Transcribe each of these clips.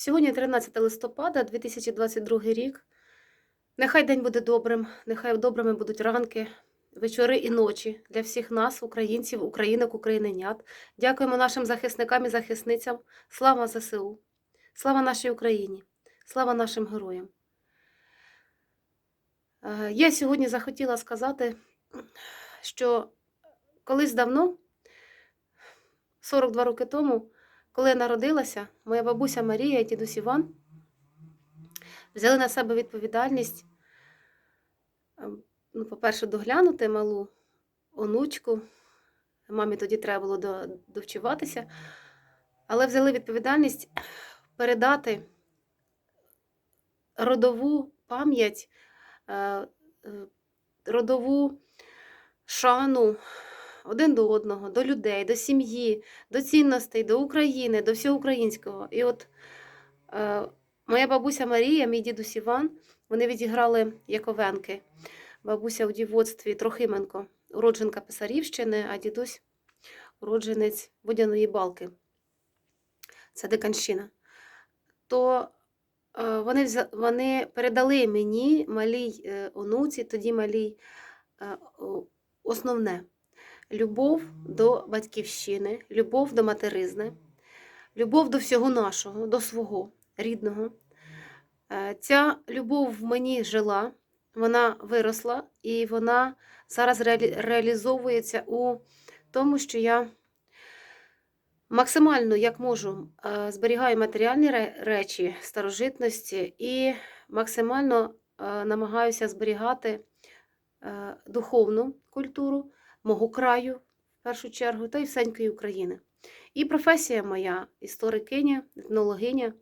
Сьогодні 13 листопада 2022 рік. Нехай день буде добрим, нехай добрими будуть ранки, вечори і ночі для всіх нас, українців, українок, україненят. Дякуємо нашим захисникам і захисницям. Слава ЗСУ! Слава нашій Україні! Слава нашим героям! Е, Я сьогодні захотіла сказати, що колись давно, 42 роки тому, коли я народилася, моя бабуся Марія і дідусь Іван взяли на себе відповідальність, ем, ну, по-перше, доглянути малу онучку. Мамі тоді треба було довчуватися, але взяли відповідальність передати родову пам'ять, е, е, родову шану один до одного, до людей, до сім'ї, до цінностей, до України, до всього українського. І от е, моя бабуся Марія, мій дідусь Іван, вони відіграли Яковенки. Бабуся у дівоцтві Трохименко, уродженка Писарівщини, а дідусь уродженець Водяної балки. Це Диканщина. То е, вони, вони передали мені малій е, онуці, тоді малій е, основне любов до батьківщини, любов до материзни, любов до всього нашого, до свого рідного. Е, Ця любов в мені жила, вона виросла і вона зараз реалізовується у тому, що я максимально, як можу, е, зберігаю матеріальні речі, старожитності і максимально е, намагаюся зберігати духовну культуру мого краю, в першу чергу, та й всенької України. І професія моя, історикиня, етнологиня,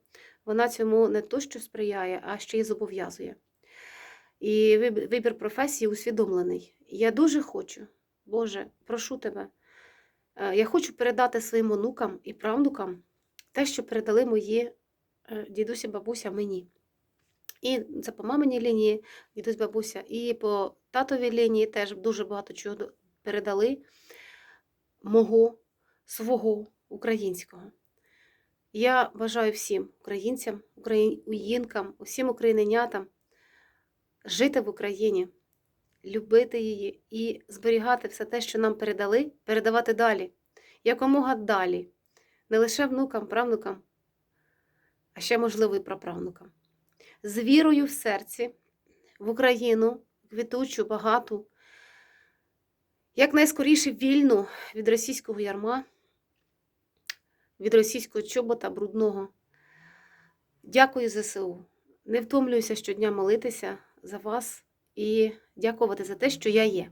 вона цьому не то що сприяє, а ще й зобов'язує. І вибір професії усвідомлений. Я дуже хочу, Боже, прошу тебе, е, я хочу передати своїм онукам і правнукам те, що передали мої е, дідусі, бабуся мені. І це по маминій лінії, дідусь бабуся, і по татовій лінії теж дуже багато чого передали мого, свого українського. Я бажаю всім українцям, українкам, усім україненятам жити в Україні, любити її і зберігати все те, що нам передали, передавати далі, якомога далі, не лише внукам, правнукам, а ще, можливо, і праправнукам. З вірою в серці в Україну, квітучу, багату, якнайскоріше вільну від російського ярма, від російського чобота брудного. Дякую ЗСУ. Не втомлююся щодня молитися за вас і дякувати за те, що я є.